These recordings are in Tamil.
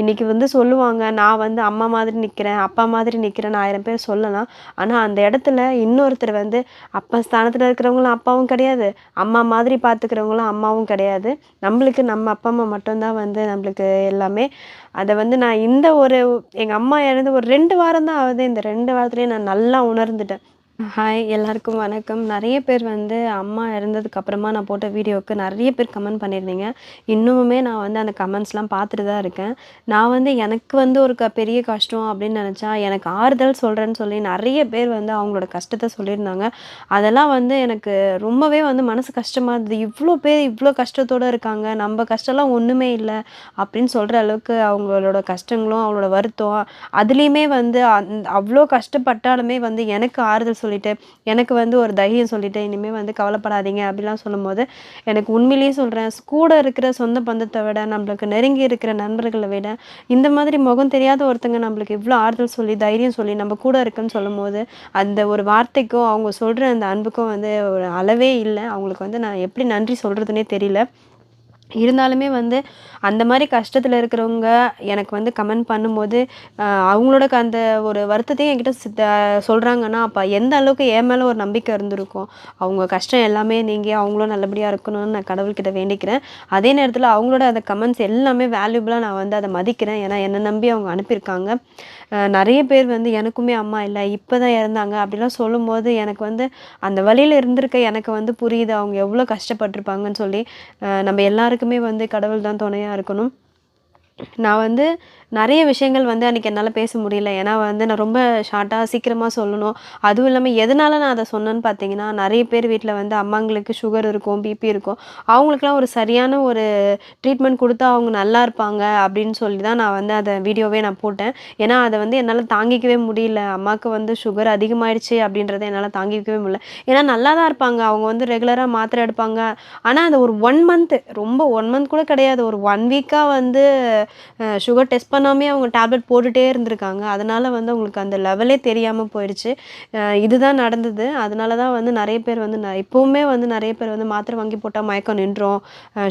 இன்றைக்கி வந்து சொல்லுவாங்க நான் வந்து அம்மா மாதிரி நிற்கிறேன் அப்பா மாதிரி நிற்கிறேன்னு ஆயிரம் பேர் சொல்லலாம். ஆனால் அந்த இடத்துல இன்னொருத்தர் வந்து அப்பா ஸ்தானத்தில் இருக்கிறவங்களும் அப்பாவும் கிடையாது. அம்மா மாதிரி பார்த்துக்கிறவங்களும் அம்மாவும் கிடையாது. நம்மளுக்கு நம்ம அப்பா அம்மா மட்டும்தான் வந்து நம்மளுக்கு எல்லாமே. அதை வந்து நான் இந்த ஒரு எங்கள் அம்மா இறந்து ஒரு ரெண்டு வாரம் தான் ஆகுது. இந்த ரெண்டு வாரத்துலேயே நான் நல்லா உணர்ந்துட்டேன். ஹாய் எல்லாருக்கும் வணக்கம். நிறைய பேர் வந்து அம்மா இறந்ததுக்கு அப்புறமா நான் போட்ட வீடியோவுக்கு நிறைய பேர் கமெண்ட் பண்ணியிருந்தீங்க. இன்னுமுமே நான் வந்து அந்த கமெண்ட்ஸ்லாம் பார்த்துட்டு தான் இருக்கேன். நான் வந்து எனக்கு வந்து ஒரு க பெரிய கஷ்டம் அப்படின்னு நினச்சா எனக்கு ஆறுதல் சொல்கிறேன்னு சொல்லி நிறைய பேர் வந்து அவங்களோட கஷ்டத்தை சொல்லியிருந்தாங்க. அதெல்லாம் வந்து எனக்கு ரொம்பவே வந்து மனசு கஷ்டமாக இருந்தது. இவ்வளோ பேர் இவ்வளோ கஷ்டத்தோடு இருக்காங்க. நம்ம கஷ்டம்லாம் ஒன்றுமே இல்லை அப்படின்னு சொல்கிற அளவுக்கு அவங்களோட கஷ்டங்களும் அவங்களோட வருத்தம் அதுலேயுமே வந்து அந் அவ்வளோ கஷ்டப்பட்டாலுமே வந்து எனக்கு ஆறுதல் சொல்லிட்டு எனக்கு வந்து ஒரு தைரியம் சொல்லிட்டு இனிமேல் வந்து கவலைப்படாதீங்க அப்படிலாம் சொல்லும்போது எனக்கு உண்மையிலேயே சொல்கிறேன் கூட இருக்கிற சொந்த பந்தத்தை விட நம்மளுக்கு நெருங்கி இருக்கிற நண்பர்களை விட இந்த மாதிரி முகம் தெரியாத ஒருத்தங்க நம்மளுக்கு இவ்வளோ ஆறுதல் சொல்லி தைரியம் சொல்லி நம்ம கூட இருக்குன்னு சொல்லும்போது அந்த ஒரு வார்த்தைக்கும் அவங்க சொல்கிற அந்த அன்புக்கும் வந்து ஒரு அளவே இல்லை. அவங்களுக்கு வந்து நான் எப்படி நன்றி சொல்கிறதுனே தெரியல. இருந்தாலுமே வந்து அந்த மாதிரி கஷ்டத்தில் இருக்கிறவங்க எனக்கு வந்து கமெண்ட் பண்ணும்போது அவங்களோட க- அந்த ஒரு வருத்தத்தையும் என்கிட்ட சித்த சொல்கிறாங்கன்னா அப்போ எந்த அளவுக்கு என் மேலே ஒரு நம்பிக்கை இருந்திருக்கும் அவங்க கஷ்டம் எல்லாமே நீங்கள் அவங்களும் நல்லபடியாக இருக்கணும்னு நான் கடவுள்கிட்ட வேண்டிக்கிறேன். அதே நேரத்தில் அவங்களோட அந்த கமெண்ட்ஸ் எல்லாமே வேல்யூபிளாக நான் வந்து அதை மதிக்கிறேன். ஏன்னா என்னை நம்பி அவங்க அனுப்பியிருக்காங்க. நிறைய பேர் வந்து எனக்குமே அம்மா இல்லை இப்போ தான் இறந்தாங்க அப்படிலாம் சொல்லும்போது எனக்கு வந்து அந்த வழியில் இருந்திருக்க எனக்கு வந்து புரியுது அவங்க எவ்வளோ கஷ்டப்பட்டிருப்பாங்கன்னு சொல்லி நம்ம எல்லாருக்குமே வந்து கடவுள் தான் துணையாக இருக்கணும். நான் வந்து நிறைய விஷயங்கள் வந்து அன்றைக்கி என்னால் பேச முடியல. ஏன்னா வந்து நான் ரொம்ப ஷார்ட்டாக சீக்கிரமாக சொல்லணும். அதுவும் இல்லாமல் எதனால் நான் அதை சொன்னேன்னு பார்த்தீங்கன்னா நிறைய பேர் வீட்டில் வந்து அம்மாங்களுக்கு சுகர் இருக்கும் பிபி இருக்கும். அவங்களுக்குலாம் ஒரு சரியான ஒரு ட்ரீட்மெண்ட் கொடுத்தா அவங்க நல்லா இருப்பாங்க அப்படின்னு சொல்லி தான் நான் வந்து அதை வீடியோவே நான் போட்டேன். ஏன்னா அதை வந்து என்னால் தாங்கிக்கவே முடியல. அம்மாவுக்கு வந்து சுகர் அதிகமாயிடுச்சு அப்படின்றத என்னால் தாங்கிக்கவே முடியல. ஏன்னா நல்லா தான் இருப்பாங்க. அவங்க வந்து ரெகுலராக மாத்திரை எடுப்பாங்க. ஆனால் அது ஒரு ஒன் மந்த்து ரொம்ப ஒன் மந்த் கூட கிடையாது. ஒரு ஒன் வீக்காக வந்து சுகர் டெஸ்ட் பண்ணாமே அவங்க டேப்லெட் போட்டுகிட்டே இருந்திருக்காங்க. அதனால் வந்து அவங்களுக்கு அந்த லெவலே தெரியாமல் போயிடுச்சு. இதுதான் நடந்தது. அதனால தான் வந்து நிறைய பேர் வந்து நான் இப்போவுமே வந்து நிறைய பேர் வந்து மாத்திரை வாங்கி போட்டால் மயக்கம் நின்றோம்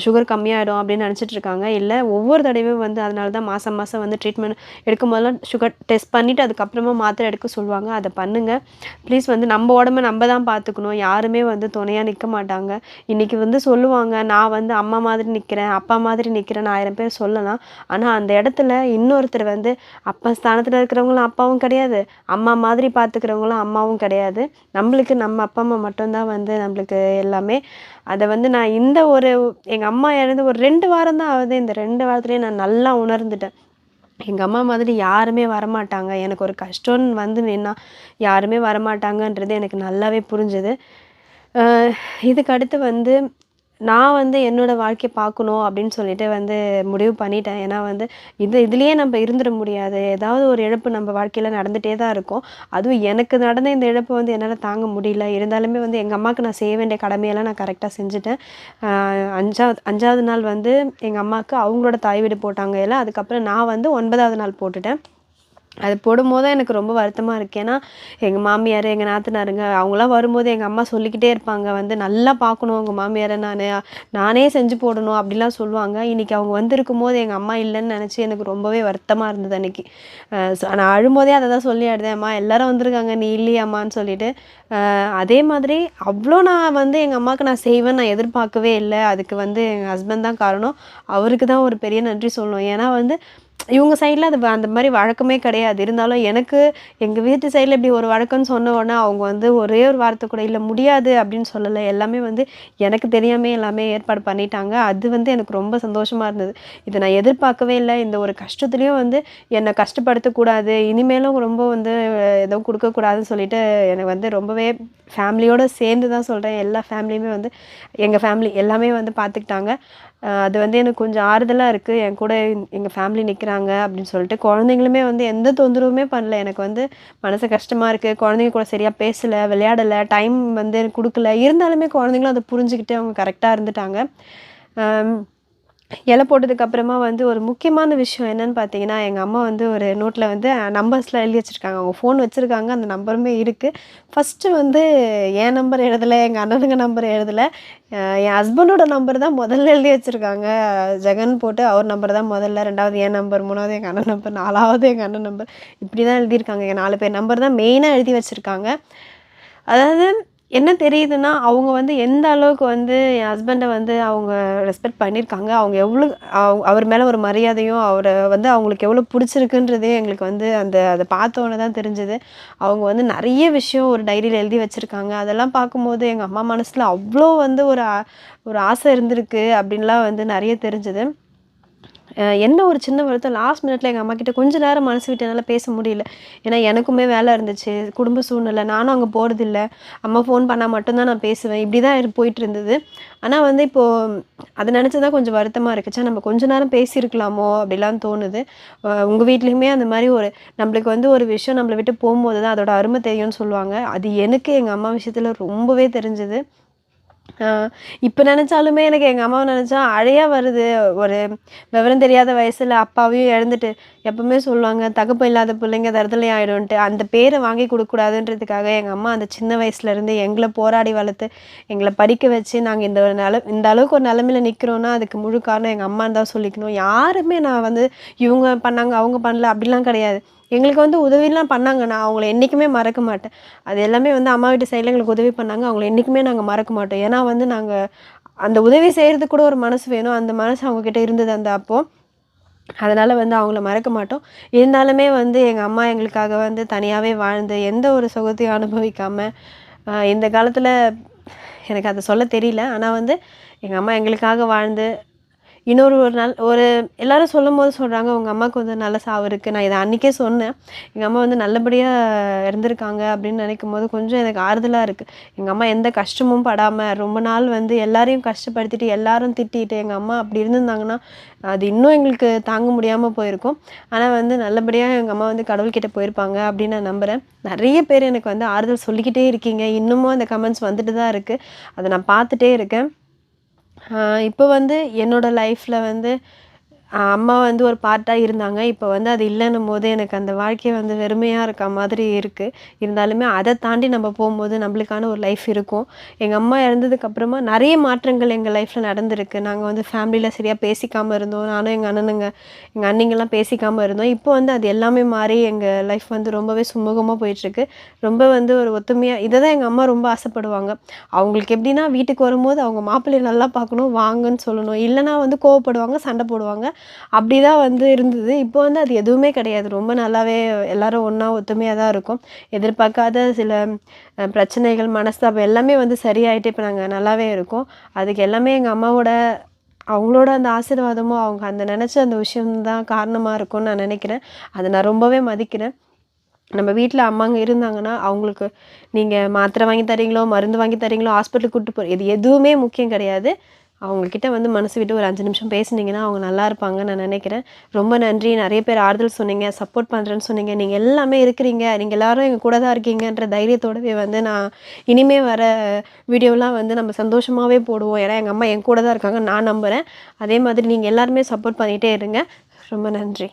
சுகர் கம்மியாயிடும் அப்படின்னு நினச்சிட்டு இருக்காங்க. இல்லை ஒவ்வொரு தடவையும் வந்து அதனால தான் மாதம் மாதம் வந்து ட்ரீட்மெண்ட் எடுக்கும் போதெல்லாம் சுகர் டெஸ்ட் பண்ணிவிட்டு அதுக்கப்புறமா மாத்திரை எடுக்க சொல்லுவாங்க. அதை பண்ணுங்கள் ப்ளீஸ் வந்து நம்ம உடம்ப நம்ம தான் பார்த்துக்கணும் யாருமே வந்து துணையாக நிற்க மாட்டாங்க. இன்றைக்கி வந்து சொல்லுவாங்க நான் வந்து அம்மா மாதிரி நிற்கிறேன் அப்பா மாதிரி நிற்கிறேன்னு ஆயிரம் பேர் சொல்லலாம். ஆனால் அந்த இடத்துல இன்னொருத்தர் வந்து அப்பா ஸ்தானத்தில் இருக்கிறவங்களும் அப்பாவும் கிடையாது. அம்மா மாதிரி பார்த்துக்கிறவங்களும் அம்மாவும் கிடையாது. நம்மளுக்கு நம்ம அப்பா அம்மா மட்டும்தான் வந்து நம்மளுக்கு எல்லாமே. அதை வந்து நான் இந்த ஒரு எங்கள் அம்மா இறந்து ஒரு ரெண்டு வாரம் தான் ஆகுது. இந்த ரெண்டு வாரத்துலேயே நான் நல்லா உணர்ந்துட்டேன். எங்கள் அம்மா மாதிரி யாருமே வரமாட்டாங்க. எனக்கு ஒரு கஷ்டம்னு வந்து நின்னா யாருமே வரமாட்டாங்கன்றது எனக்கு நல்லாவே புரிஞ்சுது. இதுக்கு அடுத்து வந்து நான் வந்து என்னோடய வாழ்க்கையை பார்க்கணும் அப்படின்னு சொல்லிட்டு வந்து முடிவு பண்ணிட்டேன். ஏன்னா வந்து இது இதுலேயே நம்ம இருந்துட முடியாது. ஏதாவது ஒரு இழப்பு நம்ம வாழ்க்கையில் நடந்துகிட்டே தான் இருக்கும். அதுவும் எனக்கு நடந்த இந்த இழப்பு வந்து என்னால் தாங்க முடியல. இருந்தாலுமே வந்து எங்கள் அம்மாவுக்கு நான் செய்ய வேண்டிய கடமையெல்லாம் நான் கரெக்டாக செஞ்சுட்டேன். அஞ்சாவது அஞ்சாவது நாள் வந்து எங்கள் அம்மாவுக்கு அவங்களோட தாய் வீடு போட்டாங்க எல்லாம் அதுக்கப்புறம் நான் வந்து ஒன்பதாவது நாள் போட்டுட்டேன். அது போடும்போது தான் எனக்கு ரொம்ப வருத்தமாக இருக்கு. ஏன்னா எங்கள் மாமியார் எங்கள் நாத்தனாருங்க அவங்களாம் வரும்போது எங்கள் அம்மா சொல்லிக்கிட்டே இருப்பாங்க. வந்து நல்லா பார்க்கணும் உங்கள் மாமியாரை நான். நானே செஞ்சு போடணும் அப்படிலாம் சொல்லுவாங்க. இன்றைக்கி அவங்க வந்திருக்கும் போது எங்கள் அம்மா இல்லைன்னு நினச்சி எனக்கு ரொம்பவே வருத்தமாக இருந்தது அன்றைக்கி நான் அழும்போதே அதை தான் சொல்லி அழுதேன் அம்மா வந்திருக்காங்க. நீ இல்லையாம்மான்னு சொல்லிட்டு. அதே மாதிரி அவ்வளோ நான் வந்து எங்கள் அம்மாவுக்கு நான் செய்வேன் நான் எதிர்பார்க்கவே இல்லை. அதுக்கு வந்து எங்கள் ஹஸ்பண்ட் தான் காரணம். அவருக்கு தான் ஒரு பெரிய நன்றி சொல்லணும். ஏன்னா வந்து இவங்க சைடில் அது அந்த மாதிரி வழக்கமே கிடையாது. இருந்தாலும் எனக்கு எங்கள் வீட்டு சைடில் இப்படி ஒரு வழக்கம்னு சொன்ன உடனே அவங்க வந்து ஒரே ஒரு வார்த்தை கூட இல்லை முடியாது அப்படின்னு சொல்லலை. எல்லாமே வந்து எனக்கு தெரியாமல் எல்லாமே ஏற்பாடு பண்ணிட்டாங்க. அது வந்து எனக்கு ரொம்ப சந்தோஷமாக இருந்தது. இதை நான் எதிர்பார்க்கவே இல்லை. இந்த ஒரு கஷ்டத்துலேயும் வந்து என்னை கஷ்டப்படுத்தக்கூடாது இனிமேலும் ரொம்ப வந்து எதுவும் கொடுக்கக்கூடாதுன்னு சொல்லிட்டு எனக்கு வந்து ரொம்பவே ஃபேமிலியோடு சேர்ந்து தான் சொல்கிறேன் எல்லா ஃபேமிலியுமே வந்து எங்கள் ஃபேமிலி எல்லாமே வந்து பார்த்துக்கிட்டாங்க. அது வந்து எனக்கு கொஞ்சம் ஆறுதலாக இருக்குது என் கூட எங்கள் ஃபேமிலி நிற்கிறாங்க அப்படின்னு சொல்லிட்டு குழந்தைங்களுமே வந்து எந்த தொந்தரவுமே பண்ணல. எனக்கு வந்து மனசு கஷ்டமாக இருக்குது குழந்தைங்க கூட சரியாக பேசலை விளையாடலை டைம் வந்து எனக்கு கொடுக்கல. இருந்தாலுமே குழந்தைங்களும் அதை புரிஞ்சுக்கிட்டு அவங்க கரெக்டாக இருந்துட்டாங்க. இலை போட்டதுக்கப்புறமா வந்து ஒரு முக்கியமான விஷயம் என்னன்னு பார்த்தீங்கன்னா எங்கள் அம்மா வந்து ஒரு நோட்டில் வந்து நம்பர்ஸ்லாம் எழுதி வச்சுருக்காங்க. அவங்க ஃபோன் வச்சுருக்காங்க அந்த நம்பருமே இருக்குது ஃபஸ்ட்டு வந்து என் நம்பர் எழுதலை எங்கள் அண்ணனுங்க நம்பர் எழுதலை. என் ஹஸ்பண்டோட நம்பர் தான் முதல்ல எழுதி வச்சுருக்காங்க. ஜெகன் போட்டு அவர் நம்பர் தான் முதல்ல ரெண்டாவது என் நம்பர் மூணாவது எங்கள் அண்ணன் நம்பர் நாலாவது எங்கள் அண்ணன் நம்பர் இப்படி தான் எழுதியிருக்காங்க. எங்கள் நாலு பேர் நம்பர் தான் மெயினாக எழுதி வச்சுருக்காங்க. அதாவது என்ன தெரியுதுன்னா அவங்க வந்து எந்த அளவுக்கு வந்து என் ஹஸ்பண்டை வந்து அவங்க ரெஸ்பெக்ட் பண்ணியிருக்காங்க அவங்க எவ்வளோ அவ் அவர் மேலே ஒரு மரியாதையும் அவரை வந்து அவங்களுக்கு எவ்வளோ பிடிச்சிருக்குன்றதே எங்களுக்கு வந்து அந்த அதை பார்த்தோன்னே தான் தெரிஞ்சுது. அவங்க வந்து நிறைய விஷயம் ஒரு டைரியில் எழுதி வச்சுருக்காங்க. அதெல்லாம் பார்க்கும்போது எங்கள் அம்மா மனசில் அவ்வளோ வந்து ஒரு ஒரு ஆசை இருந்திருக்கு அப்படின்லாம் வந்து நிறைய தெரிஞ்சுது. என்ன ஒரு சின்ன வருத்தம் லாஸ்ட் மினிட்ல எங்கள் அம்மா கிட்ட கொஞ்ச நேரம் மனசு விட்டு என்னால் பேச முடியல. ஏன்னா எனக்குமே வேலை இருந்துச்சு குடும்ப சூழ்நிலை. நானும் அங்கே போகிறதில்ல அம்மா ஃபோன் பண்ணால் மட்டும்தான் நான் பேசுவேன். இப்படி தான் போயிட்டு இருந்தது. ஆனால் வந்து இப்போது அதை நினச்சி தான் கொஞ்சம் வருத்தமாக இருக்குச்சா நம்ம கொஞ்ச நேரம் பேசியிருக்கலாமோ? அப்படிலாம் தோணுது. உங்கள் வீட்லேயுமே அந்த மாதிரி ஒரு நம்மளுக்கு வந்து ஒரு விஷயம் நம்மளை விட்டு போகும்போது தான் அதோட அருமை தெரியும்னு சொல்லுவாங்க. அது எனக்கு எங்கள் அம்மா விஷயத்தில் ரொம்பவே தெரிஞ்சுது. இப்போ நினச்சாலுமே எனக்கு எங்கள் அம்மாவை நினச்சா அழையாக வருது. ஒரு விவரம் தெரியாத வயசில் அப்பாவையும் இழந்துட்டு எப்பவுமே சொல்லுவாங்க தகப்பம் இல்லாத பிள்ளைங்க தருதலை ஆகிடும்ன்ட்டு அந்த பேரை வாங்கி கொடுக்கக்கூடாதுன்றதுக்காக எங்கள் அம்மா அந்த சின்ன வயசுலேருந்து எங்களை போராடி வளர்த்து எங்களை படிக்க வச்சு நாங்கள் இந்த ஒரு நில இந்த அளவுக்கு ஒரு நிலமையில நிற்கிறோன்னா அதுக்கு முழு காரணம் எங்கள் அம்மான்னு தான் சொல்லிக்கணும். யாருமே நான் வந்து இவங்க பண்ணாங்க அவங்க பண்ணல அப்படிலாம் கிடையாது. எங்களுக்கு வந்து உதவிலாம் பண்ணாங்க. நான் அவங்கள என்றைக்குமே மறக்க மாட்டேன். அது எல்லாமே வந்து அம்மா வீட்டு சைடில் எங்களுக்கு உதவி பண்ணாங்க. அவங்கள என்றைக்குமே நாங்கள் மறக்க மாட்டோம். ஏன்னா வந்து நாங்கள் அந்த உதவி செய்கிறதுக்கு கூட ஒரு மனசு வேணும். அந்த மனசு அவங்கக்கிட்ட இருந்தது அந்த அப்போது அதனால் வந்து அவங்கள மறக்க மாட்டோம். இருந்தாலுமே வந்து எங்கள் அம்மா எங்களுக்காக வந்து தனியாகவே வாழ்ந்து எந்த ஒரு சுகத்தையும் அனுபவிக்காமல் இந்த காலத்தில் எனக்கு அதை சொல்ல தெரியல. ஆனால் வந்து எங்கள் அம்மா எங்களுக்காக வாழ்ந்து இன்னொரு ஒரு நாள் ஒரு எல்லாரும் சொல்லும் போது சொல்கிறாங்க உங்கள் அம்மாவுக்கு வந்து நல்ல சாவு இருக்குது நான் இதை அன்றைக்கே சொன்னேன். எங்கள் அம்மா வந்து நல்லபடியாக இருந்திருக்காங்க அப்படின்னு நினைக்கும் போது கொஞ்சம் எனக்கு ஆறுதலாக இருக்குது எங்கள் அம்மா எந்த கஷ்டமும் படாமல் ரொம்ப நாள் வந்து எல்லாரையும் கஷ்டப்படுத்திட்டு எல்லாரும் திட்டிட்டு எங்கள் அம்மா அப்படி இருந்திருந்தாங்கன்னா அது இன்னும் எங்களுக்கு தாங்க முடியாமல் போயிருக்கும். ஆனால் வந்து நல்லபடியாக எங்கள் அம்மா வந்து கடவுள்கிட்ட போயிருப்பாங்க அப்படின்னு நான் நம்புகிறேன் நிறைய பேர் எனக்கு வந்து ஆறுதல் சொல்லிக்கிட்டே இருக்கீங்க. இன்னமும் அந்த கமெண்ட்ஸ் வந்துட்டு தான் இருக்குது அதை நான் பார்த்துட்டே இருக்கேன். இப்போ வந்து என்னோட லைஃப்பில் வந்து அம்மா வந்து ஒரு பார்ட்டாக இருந்தாங்க. இப்போ வந்து அது இல்லைன்னும் போது எனக்கு அந்த வாழ்க்கை வந்து வெறுமையாக இருக்க மாதிரி இருக்குது இருந்தாலுமே அதை தாண்டி நம்ம போகும்போது நம்மளுக்கான ஒரு லைஃப் இருக்கும். எங்கள் அம்மா இறந்ததுக்கப்புறமா நிறைய மாற்றங்கள் எங்கள் லைஃப்பில் நடந்திருக்கு. நாங்கள் வந்து ஃபேமிலியில் சரியாக பேசிக்காமல் இருந்தோம். நானும் எங்கள் அண்ணனுங்க எங்கள் அண்ணிங்கெல்லாம் பேசிக்காமல் இருந்தோம். இப்போ வந்து அது எல்லாமே மாறி எங்கள் லைஃப் வந்து ரொம்பவே சுமூகமாக போயிட்டுருக்கு. ரொம்ப வந்து ஒரு ஒத்துமையாக இதை தான் எங்கள் அம்மா ரொம்ப ஆசைப்படுவாங்க. அவங்களுக்கு எப்படின்னா வீட்டுக்கு வரும்போது அவங்க மாப்பிள்ளையை நல்லா பார்க்கணும் வாங்கன்னு சொல்லணும். இல்லைனா வந்து கோவப்படுவாங்க சண்டை போடுவாங்க. அப்படி தான் வந்து இருந்தது. இப்போ வந்து அது எதுவுமே கிடையாது. ரொம்ப நல்லாவே எல்லாரும் ஒன்றா ஒத்துமையாக தான் இருக்கும். எதிர்பார்க்காத சில பிரச்சனைகள் மனஸ்தாபம் எல்லாமே வந்து சரியாயிட்டு இப்போ நாங்கள் நல்லாவே இருக்கோம். அதுக்கு எல்லாமே எங்கள் அம்மாவோட அவங்களோட அந்த ஆசீர்வாதமும் அவங்க அந்த நினச்ச அந்த விஷயம்தான் காரணமாக இருக்கும்னு நான் நினைக்கிறேன். அதை நான் ரொம்பவே மதிக்கிறேன். நம்ம வீட்டில் அம்மாங்க இருந்தாங்கன்னா அவங்களுக்கு நீங்கள் மாத்திரை வாங்கி தரீங்களோ மருந்து வாங்கி தரீங்களோ ஹாஸ்பிட்டலுக்கு கூப்பிட்டு போகிற இது எதுவுமே முக்கியம் கிடையாது. அவங்கக்கிட்ட வந்து மனசு விட்டு ஒரு அஞ்சு நிமிஷம் பேசுனீங்கன்னா அவங்க நல்லா இருப்பாங்கன்னு நான் நினைக்கிறேன். ரொம்ப நன்றி. நிறைய பேர் ஆறுதல் சொன்னீங்க சப்போர்ட் பண்ணுறேன்னு சொன்னீங்க. நீங்கள் எல்லாமே இருக்கிறீங்க. நீங்கள் எல்லாரும் எங்கள் கூட தான் இருக்கீங்கன்ற தைரியத்தோடவே வந்து நான் இனிமே வர வீடியோலாம் வந்து நம்ம சந்தோஷமாகவே போடுவோம். ஏன்னா எங்கள் அம்மா என் கூட தான் இருக்காங்க நான் நம்புகிறேன் அதே மாதிரி நீங்கள் எல்லாருமே சப்போர்ட் பண்ணிகிட்டே இருங்க. ரொம்ப நன்றி.